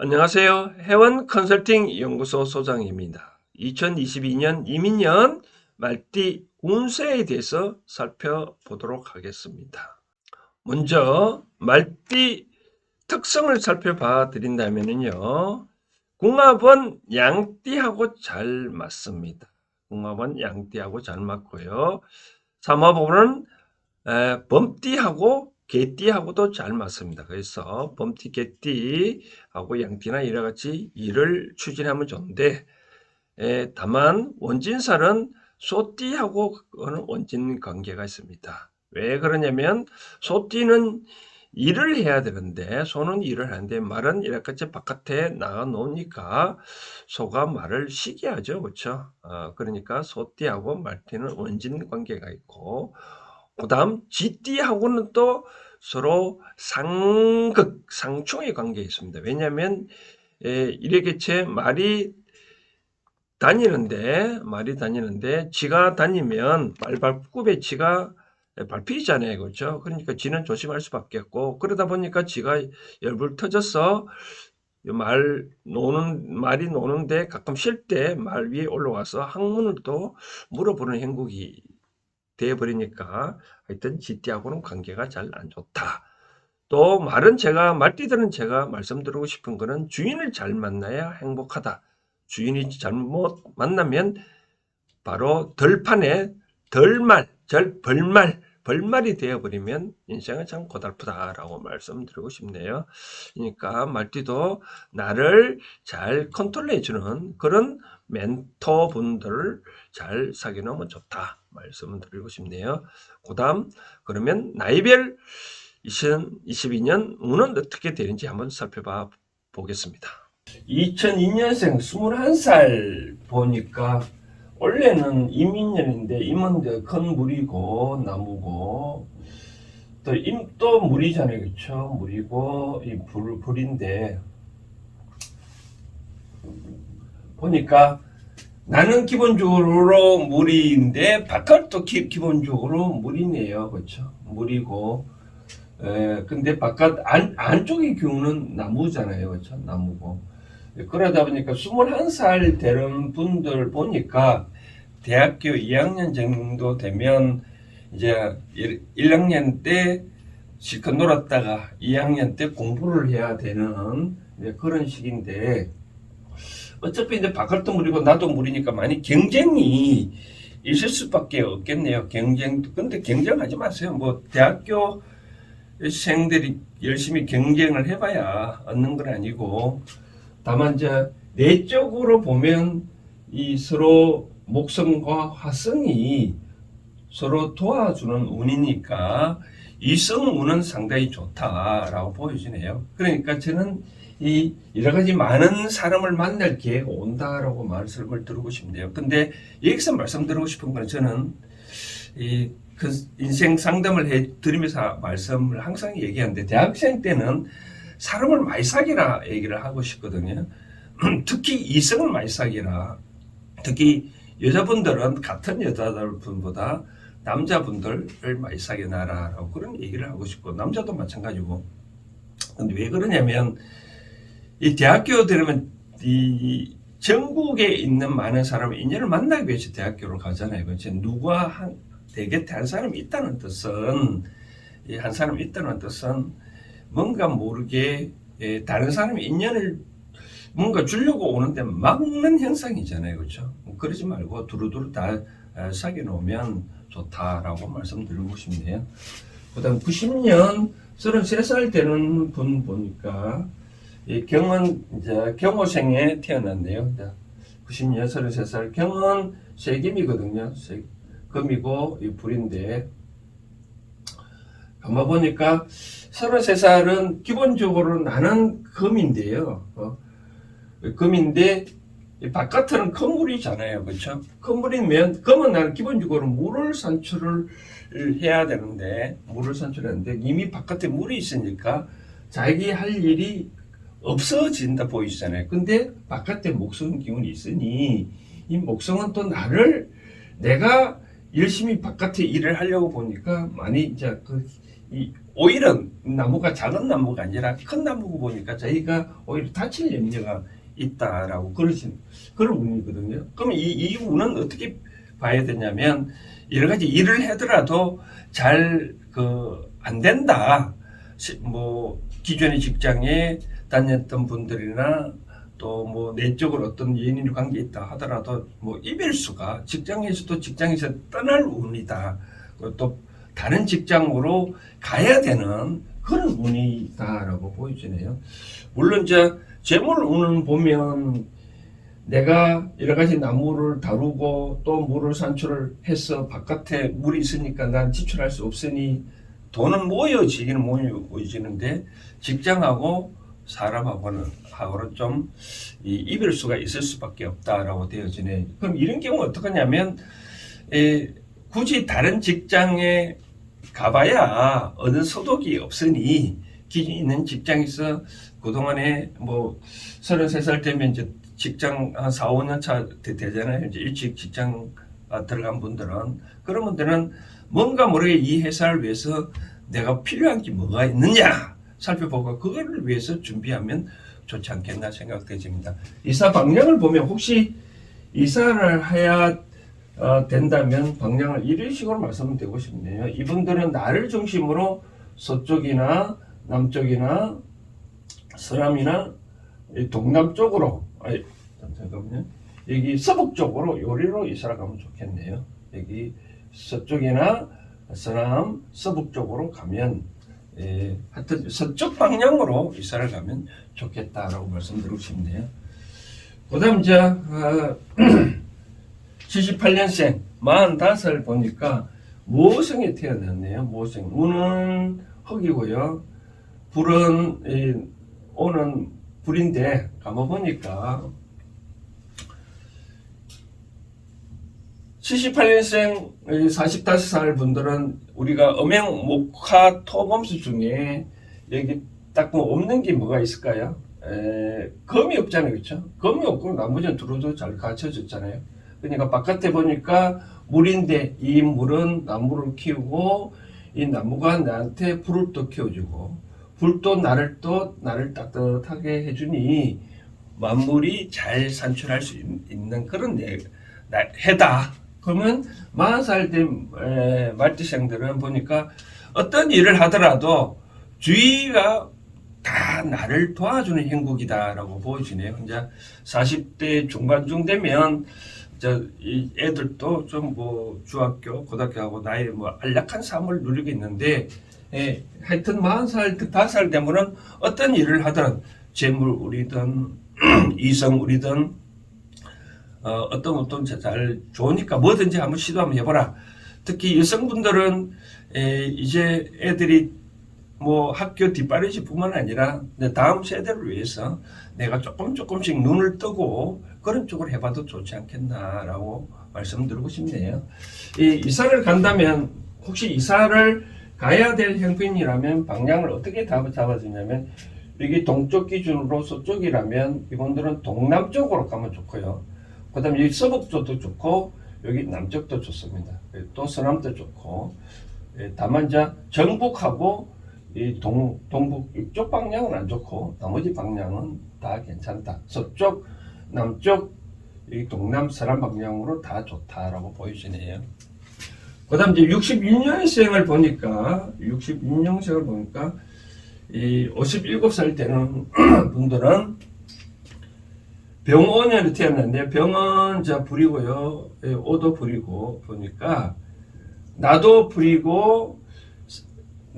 안녕하세요. 해원 컨설팅 연구소 소장입니다. 2022년 이민년 말띠 운세에 대해서 살펴보도록 하겠습니다. 먼저 말띠 특성을 살펴봐 드린다면요. 궁합은 양띠하고 잘 맞습니다. 궁합은 양띠하고 잘 맞고요. 삼합은 에, 범띠하고 개띠하고도 잘 맞습니다. 그래서 범띠, 개띠하고 양띠나 이와 같이 일을 추진하면 좋은데 에, 다만 원진살은 소띠하고는 원진 관계가 있습니다. 왜 그러냐면 소띠는 일을 해야 되는데 소는 일을 하는데 말은 이렇게 바깥에 나가 놓으니까 소가 말을 쉬게 하죠. 그렇죠? 어, 그러니까 소띠하고 말띠는 원진 관계가 있고 그 다음 쥐띠하고는 또 서로 상극, 상충의 관계에 있습니다. 왜냐하면 에, 일회개체 말이 다니는데 말이 다니는데 쥐가 다니면 말발굽에 쥐가 밟히잖아요, 그렇죠? 그러니까 쥐는 조심할 수밖에 없고 그러다 보니까 쥐가 열불 터져서 말 노는 말이 노는데 가끔 쉴 때 말 위에 올라와서 항문을 또 물어보는 행국이 되어버리니까 하여튼 쥐띠하고는 관계가 잘 안 좋다. 또 말은 제가 말띠들은 제가 말씀드리고 싶은 거는 주인을 잘 만나야 행복하다. 주인이 잘못 만나면 바로 덜판에 덜말, 절 벌말, 벌말이 되어버리면 인생은 참 고달프다라고 말씀드리고 싶네요. 그러니까 말띠도 나를 잘 컨트롤해주는 그런 멘토분들을 잘 사귀놓으면 좋다 말씀을 드리고 싶네요. 그 다음 그러면 나이별 2022년 운은 어떻게 되는지 한번 살펴봐 보겠습니다. 2002년생 21살 보니까 원래는 이민년인데 임원대 큰 물이고 나무고 또 임도 물이잖아요 그쵸 물이고 이 불, 불인데 보니까 나는 기본적으로 물인데 바깥도 기, 기본적으로 물이네요. 그쵸 물이고. 에, 근데 바깥 안, 안쪽의 경우는 나무잖아요. 그쵸 나무고. 그러다 보니까 21살 되는 분들 보니까 대학교 2학년 정도 되면 이제 1, 1학년 때 실컷 놀았다가 2학년 때 공부를 해야 되는 그런 시기인데 어차피 이제 바깥도 물이고 나도 물이니까 많이 경쟁이 있을 수밖에 없겠네요. 경쟁. 근데 경쟁하지 마세요. 뭐 대학교 생들이 열심히 경쟁을 해봐야 얻는 건 아니고 다만 이제 내적으로 보면 이 서로 목성과 화성이 서로 도와주는 운이니까 이성 운은 상당히 좋다라고 보여지네요. 그러니까 저는 이 여러 가지 많은 사람을 만날 기회가 온다라고 말씀을 드리고 싶네요. 근데 여기서 말씀드리고 싶은 건 저는 이 그 인생 상담을 해 드리면서 말씀을 항상 얘기하는데 대학생 때는 사람을 많이 사귀라 얘기를 하고 싶거든요. 특히 이성을 많이 사귀라. 특히 여자분들은 같은 여자분보다 남자분들을 많이 사귀나라라고 그런 얘기를 하고 싶고 남자도 마찬가지고. 근데 왜 그러냐면 이 대학교 들으면 이 전국에 있는 많은 사람을 인연을 만나기 위해서 대학교를 가잖아요. 그렇지? 누가 한, 내 곁에 한 사람이 있다는 뜻은, 이한 사람이 있다는 뜻은 뭔가 모르게 예, 다른 사람이 인연을 뭔가 주려고 오는데 막는 현상이잖아요. 그렇죠? 그러지 말고 두루두루 다 아, 사귀어 놓으면 좋다라고 말씀드리고 싶네요. 그 다음 90년 33살 되는 분 보니까 이 경은 이제 경호생에 태어났네요. 90년 33살 경은 세금이거든요. 세- 금이고 이 불인데 가만 보니까 33살은 기본적으로 나는 금인데요. 어, 금인데 이 바깥은 건물이잖아요. 그렇죠? 건물이면 금은 나는 기본적으로 물을 산출을 해야 되는데 물을 산출하는데 이미 바깥에 물이 있으니까 자기 할 일이 없어진다 보이잖아요. 근데 바깥에 목성 기운이 있으니 이 목성은 또 나를 내가 열심히 바깥에 일을 하려고 보니까 많이 이제 그 이 오히려 나무가 작은 나무가 아니라 큰 나무고 보니까 저희가 오히려 다칠 염려가 있다라고 그러신 그런 운이거든요. 그럼 이, 이 운은 어떻게 봐야 되냐면 여러 가지 일을 하더라도 잘 그 안 된다. 시- 뭐 기존의 직장에 다녔던 분들이나 또 뭐 내적으로 어떤 연인 관계 있다 하더라도 뭐 이별수가 직장에서도 직장에서 떠날 운이다. 또 다른 직장으로 가야 되는 그런 운이다라고 보여지네요. 물론 저 재물 운은 보면 내가 여러 가지 나무를 다루고 또 물을 산출을 해서 바깥에 물이 있으니까 난 지출할 수 없으니 돈은 모여지기는 모여지는데 직장하고 사람하고는 하고는 좀 이 이별수가 있을 수밖에 없다라고 되어지네. 그럼 이런 경우 어떡하냐면 에, 굳이 다른 직장에 가봐야 어느 소득이 없으니 기존 있는 직장에서 그동안에 뭐 33살 되면 이제 직장 한 4, 5년 차 되- 되잖아요. 이제 일찍 직장 아, 들어간 분들은 그런 분들은 뭔가 모르게 이 회사를 위해서 내가 필요한 게 뭐가 있느냐 살펴보고 그거를 위해서 준비하면 좋지 않겠나 생각되집니다. 이사 방향을 보면 혹시 이사를 해야 어, 된다면 방향을 이런 식으로 말씀드리고 싶네요. 이분들은 나를 중심으로 서쪽이나 남쪽이나 서남이나 이 동남 쪽으로 아니 잠깐만요. 여기 서북 쪽으로 요리로 이사를 가면 좋겠네요. 여기 서쪽이나 서남 서북 쪽으로 가면 예, 하여튼 서쪽 방향으로 이사를 가면 좋겠다라고 말씀드리고 싶네요. 그다음 이제 어, 78년생 45살 보니까 모성에 태어났네요. 모성. 운은 흙이고요. 불은 이, 오는 불인데 가만 보니까 78년생 45살 분들은 우리가 음행 목화 토범수 중에 여기 딱 뭐 없는 게 뭐가 있을까요? 에, 검이 없잖아요. 그렇죠? 검이 없고 나머지는 두루도 잘 갖춰졌잖아요. 그러니까 바깥에 보니까 물인데 이 물은 나무를 키우고 이 나무가 나한테 불을 또 키워주고 불도 나를 또 나를 따뜻하게 해주니 만물이 잘 산출할 수 있- 있는 그런 해다. 그러면 40살 된 에, 말띠생들은 보니까 어떤 일을 하더라도 주위가 다 나를 도와주는 행복이다라고 보여지네요. 이제 40대 중반쯤 되면 저이 애들도 좀 뭐 중학교, 고등학교하고 나이 뭐 안락한 삶을 누리고 있는데 예, 하여튼 40살, 5살 되면은 어떤 일을 하든 재물 우리든 이성 우리든 어, 어떤 어떤 자- 잘 좋으니까 뭐든지 한번 시도 한번 해보라. 특히 여성분들은 에, 이제 애들이 뭐 학교 뒷바라지뿐만 아니라 내 다음 세대를 위해서 내가 조금 조금씩 눈을 뜨고 그런 쪽으로 해봐도 좋지 않겠나라고 말씀드리고 싶네요. 이 이사를 간다면 혹시 이사를 가야 될 형편이라면 방향을 어떻게 잡아- 잡아주냐면 여기 동쪽 기준으로 서쪽이라면 이분들은 동남쪽으로 가면 좋고요. 그 다음에 여기 서북 쪽도 좋고 여기 남쪽도 좋습니다. 또 서남도 좋고 예, 다만 이제 정북하고 이 동, 동북 이쪽 방향은 안 좋고 나머지 방향은 다 괜찮다. 서쪽, 남쪽, 이 동남, 서남 방향으로 다 좋다라고 보여지네요. 그 다음 이제 66년생을 보니까, 66년생을 보니까, 이 57살 되는 분들은 병원에 태어났는데, 병은 자 불이고요. 예, 오도 불이고, 보니까, 나도 불이고,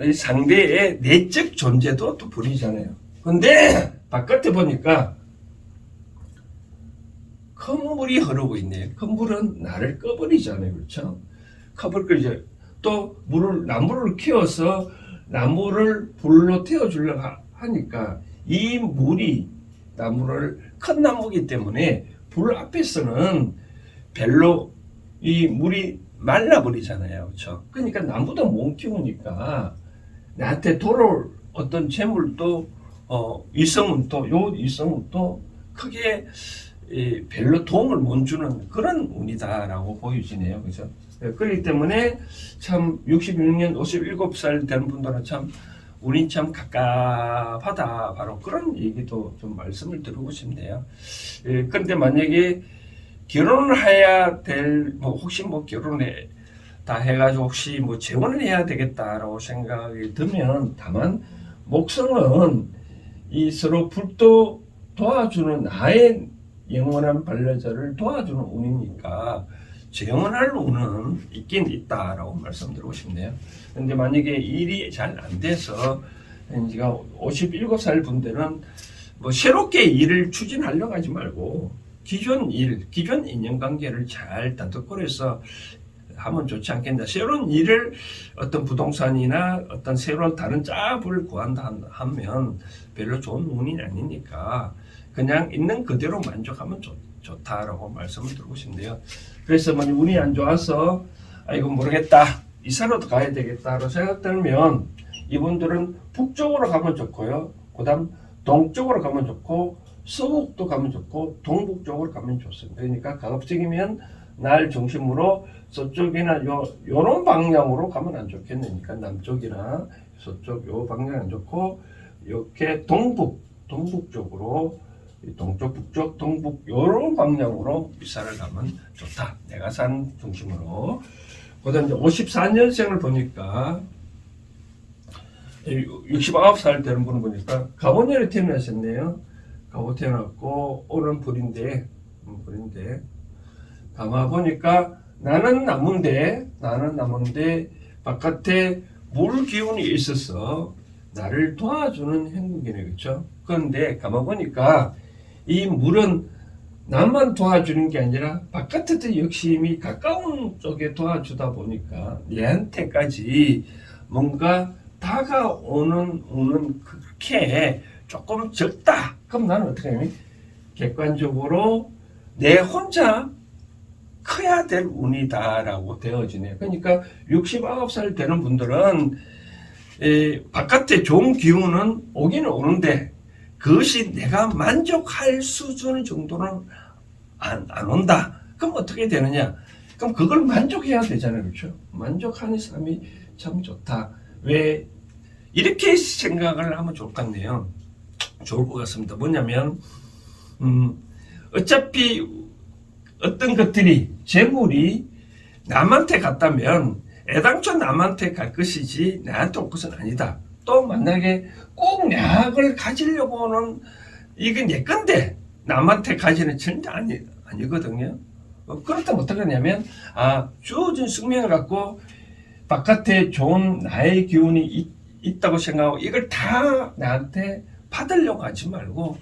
이 상대의 내적 존재도 또 불이잖아요. 근데 바깥에 보니까 큰 물이 흐르고 있네요. 큰 물은 나를 꺼버리잖아요. 그렇죠? 끄죠. 또 물을, 나무를 키워서 나무를 불로 태워주려고 하- 하니까 이 물이 나무를 큰 나무기 때문에 불 앞에서는 별로 이 물이 말라버리잖아요. 그렇죠? 그러니까 나무도 못 키우니까 나한테 돌아올 어떤 재물도 어, 이성은 또 요 이성은 또 크게 이, 별로 도움을 못 주는 그런 운이다라고 보여지네요. 그죠? 예, 그렇기 때문에 참 66년 57살 된 분들은 참 우린 참 갑갑하다 바로 그런 얘기도 좀 말씀을 드리고 싶네요. 예, 그런데 만약에 결혼을 해야 될 뭐 혹시 뭐 결혼에 다 해가지고 혹시 뭐 재혼을 해야 되겠다라고 생각이 들면 다만 목성은 이 서로 불도 도와주는 나의 영원한 반려자를 도와주는 운이니까 재혼할 운은 있긴 있다라고 말씀드리고 싶네요. 근데 만약에 일이 잘 안 돼서 제가 57살 분들은 뭐 새롭게 일을 추진하려고 하지 말고 기존 일, 기존 인연관계를 잘 다독거려서 하면 좋지 않겠나. 새로운 일을 어떤 부동산이나 어떤 새로운 다른 짭을 구한다 하면 별로 좋은 운이 아니니까 그냥 있는 그대로 만족하면 좋, 좋다라고 말씀을 드리고 싶네요. 그래서 뭐 운이 안 좋아서 아이고 모르겠다 이사로도 가야 되겠다로 생각들면 이분들은 북쪽으로 가면 좋고요. 그다음 동쪽으로 가면 좋고 서북도 가면 좋고 동북 쪽으로 가면 좋습니다. 그러니까 가급적이면 날 중심으로 서쪽이나 요 요런 방향으로 가면 안 좋겠느니까 남쪽이나 서쪽 요 방향 안 좋고 이렇게 동북 동북 쪽으로 이 동쪽 북쪽 동북 요런 방향으로 이사를 가면 좋다. 내가 산 중심으로. 그다음 이제 54년생을 보니까 69살 되는 분을 보니까 가보년에 태어나셨네요. 가보 태어났고 오는 불인데 음, 불인데 가마 보니까 나는 나무인데 나는 나무인데 바깥에 물 기운이 있어서 나를 도와주는 행국이네 그렇죠? 그런데 가만 보니까 이 물은 나만 도와주는 게 아니라 바깥에도 역시 가까운 쪽에 도와주다 보니까 얘한테까지 뭔가 다가오는 오는 그렇게 조금 적다. 그럼 나는 어떻게 하면 객관적으로 내 혼자 커야 될 운이다라고 되어지네요. 그러니까 69살 되는 분들은 에, 바깥에 좋은 기운은 오기는 오는데 그것이 내가 만족할 수준 정도는 안, 안 온다. 그럼 어떻게 되느냐? 그럼 그걸 만족해야 되잖아요. 그렇죠? 만족하는 삶이 참 좋다. 왜 이렇게 생각을 하면 좋을 것 같네요. 좋을 것 같습니다. 뭐냐면 음, 어차피 어떤 것들이 재물이 남한테 갔다면 애당초 남한테 갈 것이지 나한테 올 것은 아니다. 또 만약에 꼭 약을 가지려고 는 이게 내 건데 남한테 가지는 절대 아니, 아니거든요. 어, 그렇다면 어떻게 하냐면 아 주어진 숙명을 갖고 바깥에 좋은 나의 기운이 있, 있다고 생각하고 이걸 다 나한테 받으려고 하지 말고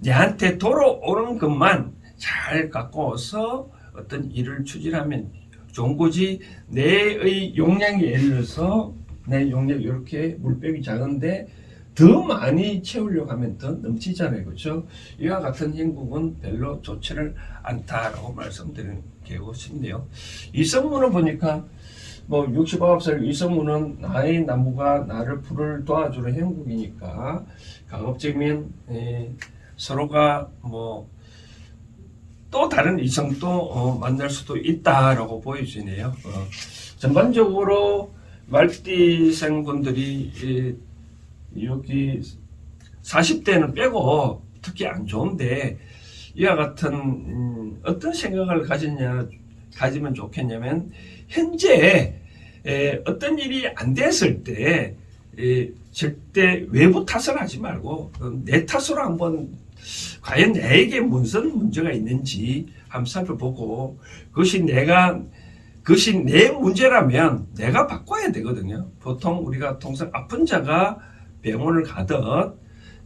내한테 돌아오는 것만 잘 갖고 와서 어떤 일을 추진하면 좋은 거지 내의 용량이 예를 들어서 내 용량 이렇게 물백이 작은데 더 많이 채우려고 하면 더 넘치잖아요. 그렇죠? 이와 같은 행복은 별로 좋지를 않다라고 말씀드리고 싶네요. 이성문을 보니까 뭐 69살 이성문은 나의 나무가 나를 불을 도와주는 행복이니까 가급적이면 에, 서로가 뭐 또 다른 이성도 어, 만날 수도 있다라고 보여지네요. 어, 전반적으로 말띠생 분들이 이, 여기 40대는 빼고 특히 안 좋은데 이와 같은 음, 어떤 생각을 가지냐 가지면 좋겠냐면 현재 에, 어떤 일이 안 됐을 때 에, 절대 외부 탓을 하지 말고 어, 내 탓으로 한번 과연 내게 무슨 문제가 있는지 한번 살펴보고 그것이 내가 그것이 내 문제라면 내가 바꿔야 되거든요. 보통 우리가 통상 아픈 자가 병원을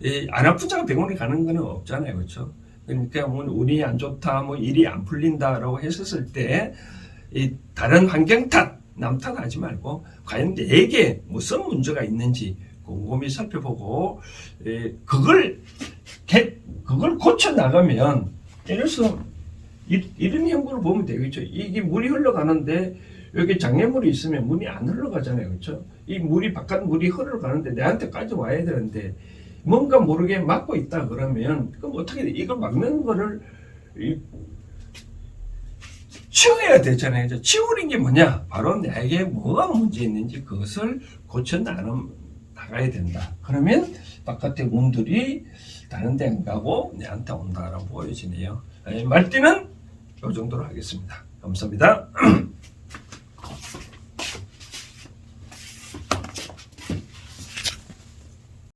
이, 안 아픈 자가 병원에 가는 건 없잖아요, 그렇죠? 그러니까 뭐 운이 안 좋다, 뭐 일이 안 풀린다라고 했었을 때이 다른 환경 탓, 남 탓하지 말고 과연 내게 무슨 문제가 있는지 곰곰이 살펴보고 에, 그걸 개, 그걸 고쳐 나가면 예를 들어서 이런 형국을 보면 되겠죠. 이게 물이 흘러가는데 여기 장애물이 있으면 물이 안 흘러가잖아요. 그렇죠? 이 물이 바깥 물이 흘러가는데 내한테까지 와야 되는데 뭔가 모르게 막고 있다 그러면 그럼 어떻게 돼? 이걸 막는 거를 치워야 되잖아요. 그렇죠? 치우는 게 뭐냐? 바로 내게 뭐가 문제 있는지 그것을 고쳐 나름 나가야 된다. 그러면 바깥의 문들이 다른 데 안 가고 내한테 온다라고 보여지네요. 말띠는 이 정도로 하겠습니다. 감사합니다.